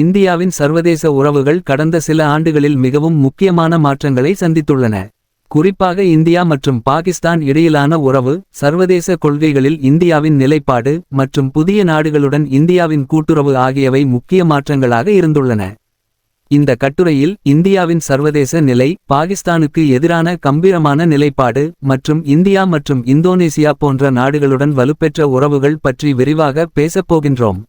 இந்தியாவின் சர்வதேச உறவுகள் கடந்த சில ஆண்டுகளில் மிகவும் முக்கியமான மாற்றங்களை சந்தித்துள்ளன. குறிப்பாக இந்தியா மற்றும் பாகிஸ்தான் இடையிலான உறவு சர்வதேச கொள்கைகளில் இந்தியாவின் நிலைப்பாடு மற்றும் புதிய நாடுகளுடன் இந்தியாவின் கூட்டுறவு ஆகியவை முக்கிய மாற்றங்களாக இருந்துள்ளன. இந்த கட்டுரையில் இந்தியாவின் சர்வதேச நிலை பாகிஸ்தானுக்கு எதிரான கம்பீரமான நிலைப்பாடு மற்றும் இந்தியா மற்றும் இந்தோனேசியா போன்ற நாடுகளுடன் வலுப்பெற்ற உறவுகள் பற்றி விரிவாக பேசப் போகின்றோம்.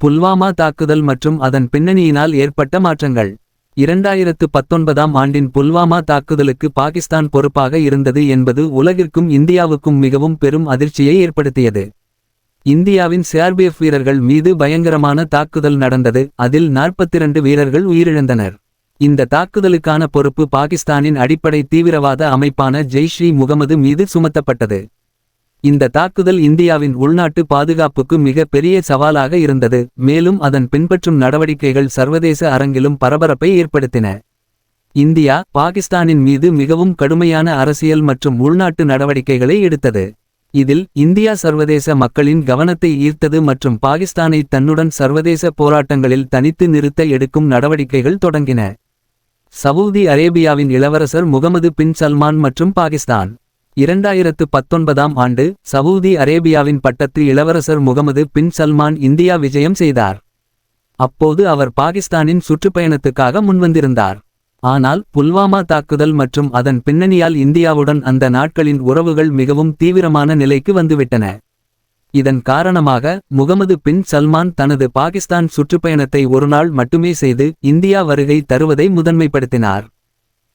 புல்வாமா தாக்குதல் மற்றும் அதன் பின்னணியினால் ஏற்பட்ட மாற்றங்கள். இரண்டாயிரத்து பத்தொன்பதாம் ஆண்டின் புல்வாமா தாக்குதலுக்கு பாகிஸ்தான் பொறுப்பாக இருந்தது என்பது உலகிற்கும் இந்தியாவுக்கும் மிகவும் பெரும் அதிர்ச்சியை ஏற்படுத்தியது. இந்தியாவின் சிஆர்பிஎஃப் வீரர்கள் மீது பயங்கரமான தாக்குதல் நடந்தது அதில் 42 வீரர்கள் உயிரிழந்தனர். இந்த தாக்குதலுக்கான பொறுப்பு பாகிஸ்தானின் அடிப்படை தீவிரவாத அமைப்பான ஜெய்ஷ் முகமது மீது சுமத்தப்பட்டது. இந்த தாக்குதல் இந்தியாவின் உள்நாட்டு பாதுகாப்புக்கு மிக பெரிய சவாலாக இருந்தது மேலும் அதன் பின்பற்றும் நடவடிக்கைகள் சர்வதேச அரங்கிலும் பரபரப்பை ஏற்படுத்தின. இந்தியா பாகிஸ்தானின் மீது மிகவும் கடுமையான அரசியல் மற்றும் உள்நாட்டு நடவடிக்கைகளை எடுத்தது. இதில் இந்தியா சர்வதேச மக்களின் கவனத்தை ஈர்த்தது மற்றும் பாகிஸ்தானை தன்னுடன் சர்வதேச போராட்டங்களில் தனித்து நிறுத்த எடுக்கும் நடவடிக்கைகள் தொடங்கின. சவூதி அரேபியாவின் இளவரசர் முகமது பின் சல்மான் மற்றும் பாகிஸ்தான். இரண்டாயிரத்து பத்தொன்பதாம் ஆண்டு சவூதி அரேபியாவின் பட்டத்து இளவரசர் முகமது பின் சல்மான் இந்தியா விஜயம் செய்தார். அப்போது அவர் பாகிஸ்தானின் சுற்றுப்பயணத்துக்காக முன்வந்திருந்தார். ஆனால் புல்வாமா தாக்குதல் மற்றும் அதன் பின்னணியால் இந்தியாவுடன் அந்த நாட்களின் உறவுகள் மிகவும் தீவிரமான நிலைக்கு வந்துவிட்டன. இதன் காரணமாக முகமது பின் சல்மான் தனது பாகிஸ்தான் சுற்றுப்பயணத்தை ஒருநாள் மட்டுமே செய்து இந்தியா வருகை தருவதை முதன்மைப்படுத்தினார்.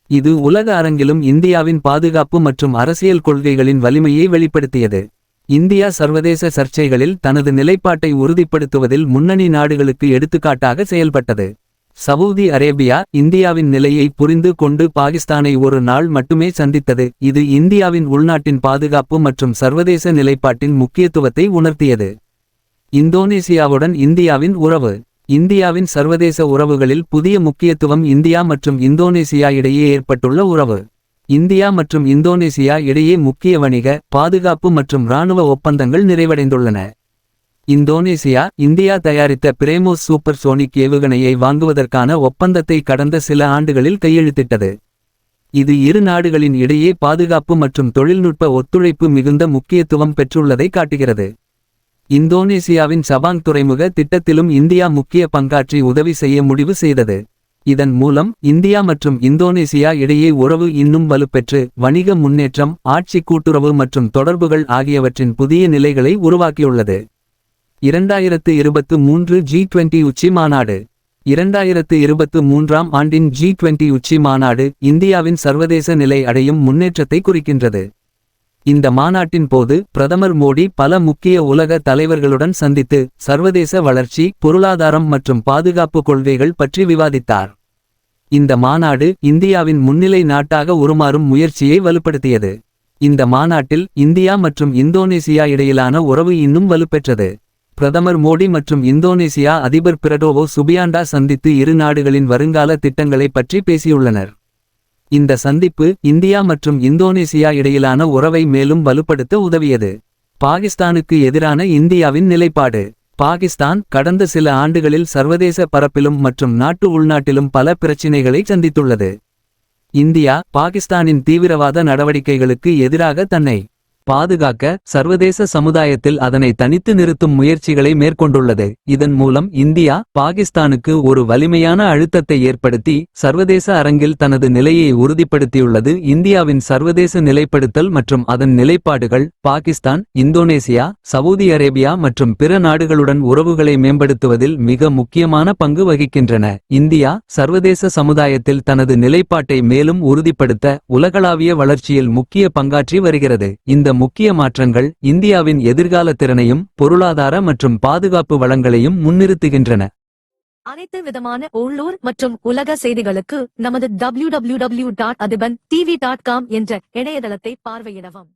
இது உலக அரங்கிலும் இந்தியாவின் பாதுகாப்பு மற்றும் அரசியல் கொள்கைகளின் வலிமையை வெளிப்படுத்தியது. இந்தியா சர்வதேச சர்ச்சைகளில் தனது நிலைப்பாட்டை உறுதிப்படுத்துவதில் முன்னணி நாடுகளுக்கு எடுத்துக்காட்டாக செயல்பட்டது. சவூதி அரேபியா இந்தியாவின் நிலையை புரிந்து கொண்டு பாகிஸ்தானை ஒரு நாள் மட்டுமே சந்தித்தது இது இந்தியாவின் உள்நாட்டின் பாதுகாப்பு மற்றும் சர்வதேச நிலைப்பாட்டின் முக்கியத்துவத்தை உணர்த்தியது. இந்தோனேசியாவுடன் இந்தியாவின் உறவு இந்தியாவின் சர்வதேச உறவுகளில் புதிய முக்கியத்துவம் இந்தியா மற்றும் இந்தோனேசியா இடையே ஏற்பட்டுள்ள உறவு. இந்தியா மற்றும் இந்தோனேசியா இடையே முக்கிய வணிக பாதுகாப்பு மற்றும் இராணுவ ஒப்பந்தங்கள் நிறைவடைந்துள்ளன. இந்தோனேசியா இந்தியா தயாரித்த பிரேமோஸ் சூப்பர் சோனிக் ஏவுகணையை வாங்குவதற்கான ஒப்பந்தத்தை கடந்த சில ஆண்டுகளில் கையெழுத்திட்டது. இது இரு நாடுகளின் இடையே பாதுகாப்பு மற்றும் தொழில்நுட்ப ஒத்துழைப்பு மிகுந்த முக்கியத்துவம் பெற்றுள்ளதை காட்டுகிறது. இந்தோனேசியாவின் சபாங் துறைமுக திட்டத்திலும் இந்தியா முக்கிய பங்காற்றி உதவி செய்ய முடிவு செய்தது. இதன் மூலம் இந்தியா மற்றும் இந்தோனேசியா இடையே உறவு இன்னும் வலுப்பெற்று வணிக முன்னேற்றம் ஆட்சி கூட்டுறவு மற்றும் தொடர்புகள் ஆகியவற்றின் புதிய நிலைகளை உருவாக்கியுள்ளது. இரண்டாயிரத்து இருபத்து மூன்று ஜி டுவெண்டி உச்சி மாநாடு இரண்டாயிரத்து இருபத்து மூன்றாம் ஆண்டின் ஜி டுவெண்டி உச்சி மாநாடு இந்தியாவின் சர்வதேச நிலை அடையும் முன்னேற்றத்தை குறிக்கின்றது. இந்த மாநாட்டின் போது பிரதமர் மோடி பல முக்கிய உலக தலைவர்களுடன் சந்தித்து சர்வதேச வளர்ச்சி பொருளாதாரம் மற்றும் பாதுகாப்பு கொள்கைகள் பற்றி விவாதித்தார். இந்த மாநாடு இந்தியாவின் முன்னிலை நாட்டாக உருமாறும் முயற்சியை வலுப்படுத்தியது. இந்த மாநாட்டில் இந்தியா மற்றும் இந்தோனேசியா இடையிலான உறவு இன்னும் வலுப்பெற்றது. பிரதமர் மோடி மற்றும் இந்தோனேசியா அதிபர் பிரடோவோ சுபியாண்டா சந்தித்து இரு நாடுகளின் வருங்கால திட்டங்களைப் பற்றி பேசியுள்ளனர். இந்த சந்திப்பு இந்தியா மற்றும் இந்தோனேசியா இடையிலான உறவை மேலும் வலுப்படுத்த உதவியது. பாகிஸ்தானுக்கு எதிரான இந்தியாவின் நிலைப்பாடு பாகிஸ்தான் கடந்த சில ஆண்டுகளில் சர்வதேச பரப்பிலும் மற்றும் நாட்டு உள்நாட்டிலும் பல பிரச்சினைகளை சந்தித்துள்ளது. இந்தியா பாகிஸ்தானின் தீவிரவாத நடவடிக்கைகளுக்கு எதிராக தன்னை பாதுகாக்க சர்வதேச சமுதாயத்தில் அதனை தனித்து நிறுத்தும் முயற்சிகளை மேற்கொண்டுள்ளது. இதன் மூலம் இந்தியா பாகிஸ்தானுக்கு ஒரு வலிமையான அழுத்தத்தை ஏற்படுத்தி. சர்வதேச அரங்கில் தனது நிலையை உறுதிப்படுத்தியுள்ளது. இந்தியாவின் சர்வதேச நிலைப்படுத்தல் மற்றும் அதன் நிலைப்பாடுகள். பாகிஸ்தான் இந்தோனேசியா சவுதி அரேபியா மற்றும் பிற நாடுகளுடன் உறவுகளை மேம்படுத்துவதில் மிக முக்கியமான பங்கு வகிக்கின்றன. இந்தியா சர்வதேச சமுதாயத்தில் தனது நிலைப்பாட்டை மேலும் உறுதிப்படுத்த. உலகளாவிய வளர்ச்சியில் முக்கிய பங்காற்றி வருகிறது. இந்த முக்கிய மாற்றங்கள் இந்தியாவின் எதிர்கால திறனையும் பொருளாதார மற்றும் பாதுகாப்பு வளங்களையும் முன்னிறுத்துகின்றன. அனைத்து விதமான உள்ளூர் மற்றும் உலக செய்திகளுக்கு நமது W W TV dot com என்ற இணையதளத்தை பார்வையிடவும்